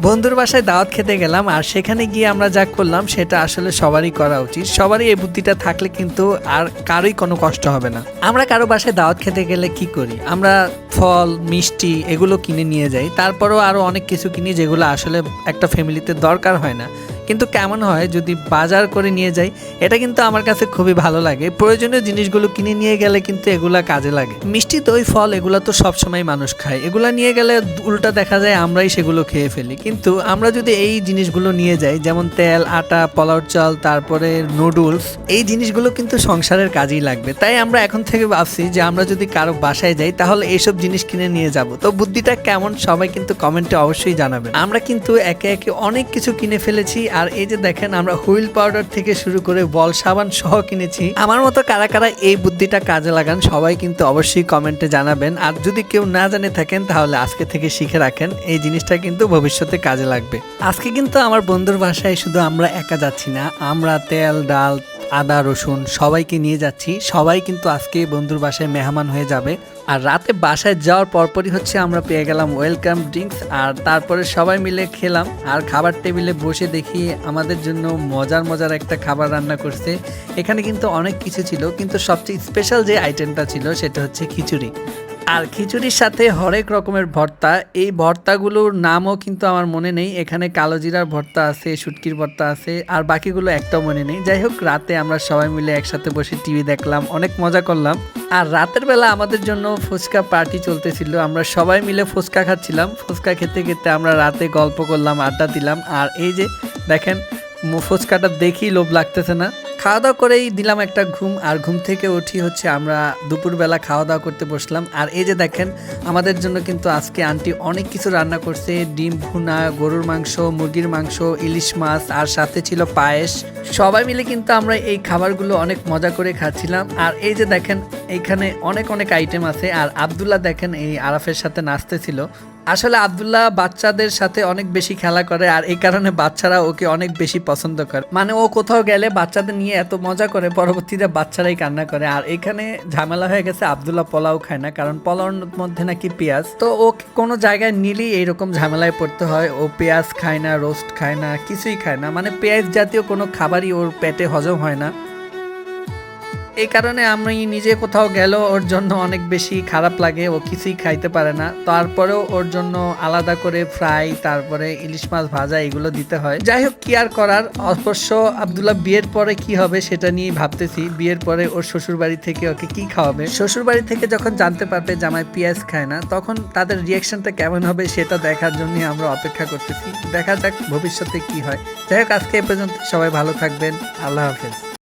বন্ধুর বাসায় দাওয়াত খেতে গেলাম আর সেখানে গিয়ে আমরা যা করলাম সেটা আসলে সবারই করা উচিত। সবারই এই বুদ্ধিটা থাকলে কিন্তু আর কারোই কোনো কষ্ট হবে না। আমরা কারও বাসায় দাওয়াত খেতে গেলে কি করি? আমরা ফল, মিষ্টি এগুলো কিনে নিয়ে যাই। তারপরেও আরও অনেক কিছু কিনি যেগুলো আসলে একটা ফ্যামিলিতে দরকার হয় না। কিন্তু কেমন হয় যদি বাজার করে নিয়ে যাই, এটা কিন্তু আমার কাছে খুবই ভালো লাগে। প্রয়োজনীয় জিনিসগুলো কিনে নিয়ে গেলে কিন্তু এগুলা কাজে লাগে। মিষ্টি, দই, ফল এগুলো তো সবসময় মানুষ খায়। এগুলা নিয়ে গেলে উল্টা দেখা যায় আমরাই সেগুলো খেয়ে ফেলি। কিন্তু আমরা যদি এই জিনিসগুলো নিয়ে যাই, যেমন তেল, আটা, পোলাওর চাল, তারপরে নুডলস, এই জিনিসগুলো কিন্তু সংসারের কাজেই লাগবে। তাই আমরা এখন থেকে ভাবছি যে আমরা যদি কারও বাসায় যাই, তাহলে এইসব জিনিস কিনে নিয়ে যাব। তো বুদ্ধিটা কেমন? সবাই কিন্তু কমেন্টে অবশ্যই জানাবেন। আমরা কিন্তু একে একে অনেক কিছু কিনে ফেলেছি। আর এই যে দেখেন, আমরা হুইল পাউডার থেকে শুরু করে বল সাবান সহ কিনেছি। আমার মতো কারা কারা এই বুদ্ধিটা কাজে লাগান, সবাই কিন্তু অবশ্যই কমেন্টে জানাবেন। আর যদি কেউ না জানে থাকেন, তাহলে আজকে থেকে শিখে রাখেন, এই জিনিসটা কিন্তু ভবিষ্যতে কাজে লাগবে। আজকে কিন্তু আমার বন্ধুর বাসায় শুধু আমরা একা যাচ্ছি না, আমরা তেল, ডাল আদা, রসুন সবাইকে নিয়ে যাচ্ছি। সবাই কিন্তু আজকে বন্ধুর বাসায় মেহমান হয়ে যাবে। আর রাতে বাসায় যাওয়ার পরপরই হচ্ছে আমরা পেয়ে গেলাম ওয়েলকাম ড্রিঙ্কস আর তারপরে সবাই মিলে খেলাম। আর খাবার টেবিলে বসে দেখি আমাদের জন্য মজার মজার একটা খাবার রান্না করছে। এখানে কিন্তু অনেক কিছু ছিল, কিন্তু সবচেয়ে স্পেশাল যে আইটেমটা ছিল সেটা হচ্ছে খিচুড়ি। আর খিচুড়ির সাথে হরেক রকমের ভর্তা। এই ভর্তাগুলোর নামও কিন্তু আমার মনে নেই। এখানে কালো জিরার ভর্তা আছে, শুটকির ভর্তা আছে, আর বাকিগুলো একটাও মনে নেই। যাই হোক, রাতে আমরা সবাই মিলে একসাথে বসে টিভি দেখলাম, অনেক মজা করলাম। আর রাতের বেলা আমাদের জন্য ফুচকা পার্টি চলতেছিল। আমরা সবাই মিলে ফুচকা খাচ্ছিলাম। ফুচকা খেতে খেতে আমরা রাতে গল্প করলাম, আড্ডা দিলাম। আর এই যে দেখেন ফুচকাটা দেখি লোভ লাগতেছে না। খাওয়া দাওয়া করেই দিলাম একটা ঘুম, আর ঘুম থেকে উঠি হচ্ছে আমরা দুপুরবেলা খাওয়া দাওয়া করতে বসলাম। আর এই যে দেখেন, আমাদের জন্য কিন্তু আজকে আন্টি অনেক কিছু রান্না করছে। ডিম, ভুনা, গরুর মাংস, মুরগির মাংস, ইলিশ মাছ, আর সাথে ছিল পায়েস। সবাই মিলে কিন্তু আমরা এই খাবারগুলো অনেক মজা করে খাচ্ছিলাম। আর এই যে দেখেন, এইখানে অনেক অনেক আইটেম আছে। আর আবদুল্লাহ দেখেন, এই আরাফের সাথে নাচতেছিল। আসলে আবদুল্লাহ বাচ্চাদের সাথে অনেক বেশি খেলা করে আর এই কারণে বাচ্চারা ওকে অনেক বেশি পছন্দ করে। মানে ও কোথাও গেলে বাচ্চাদের নিয়ে এত মজা করে পরবর্তীতে বাচ্চারাই কান্না করে। আর এখানে ঝামেলা হয়ে গেছে, আবদুল্লাহ পোলাও খায় না, কারণ পোলাওর মধ্যে নাকি পেঁয়াজ। তো ও কোনো জায়গায় নিলেই এইরকম ঝামেলায় পড়তে হয়। ও পেঁয়াজ খায় না, রোস্ট খায় না, কিছুই খায় না। মানে পেঁয়াজ জাতীয় কোনো খাবারই ওর পেটে হজম হয় না। এই কারণে আমি নিজে কোথাও গেল ওর জন্য অনেক বেশি খারাপ লাগে, ও কিছুই খাইতে পারে না। তারপরেও ওর জন্য আলাদা করে ফ্রাই, তারপরে ইলিশ মাছ ভাজা এগুলো দিতে হয়। যাই হোক, কি আর করার? অবশ্য আবদুল্লাহ বিয়ের পরে কি হবে সেটা নিয়ে ভাবতেছি। বিয়ের পরে ওর শ্বশুর বাড়ি থেকে ওকে কি খাওয়াবে? শ্বশুর বাড়ি থেকে যখন জানতে পারবে জামাই পেঁয়াজ খায় না, তখন তাদের রিয়াকশনটা কেমন হবে সেটা দেখার জন্য আমরা অপেক্ষা করতেছি। দেখা যাক ভবিষ্যতে কি হয়। যাই হোক, আজকে এ পর্যন্ত। সবাই ভালো থাকবেন। আল্লাহ হাফেজ।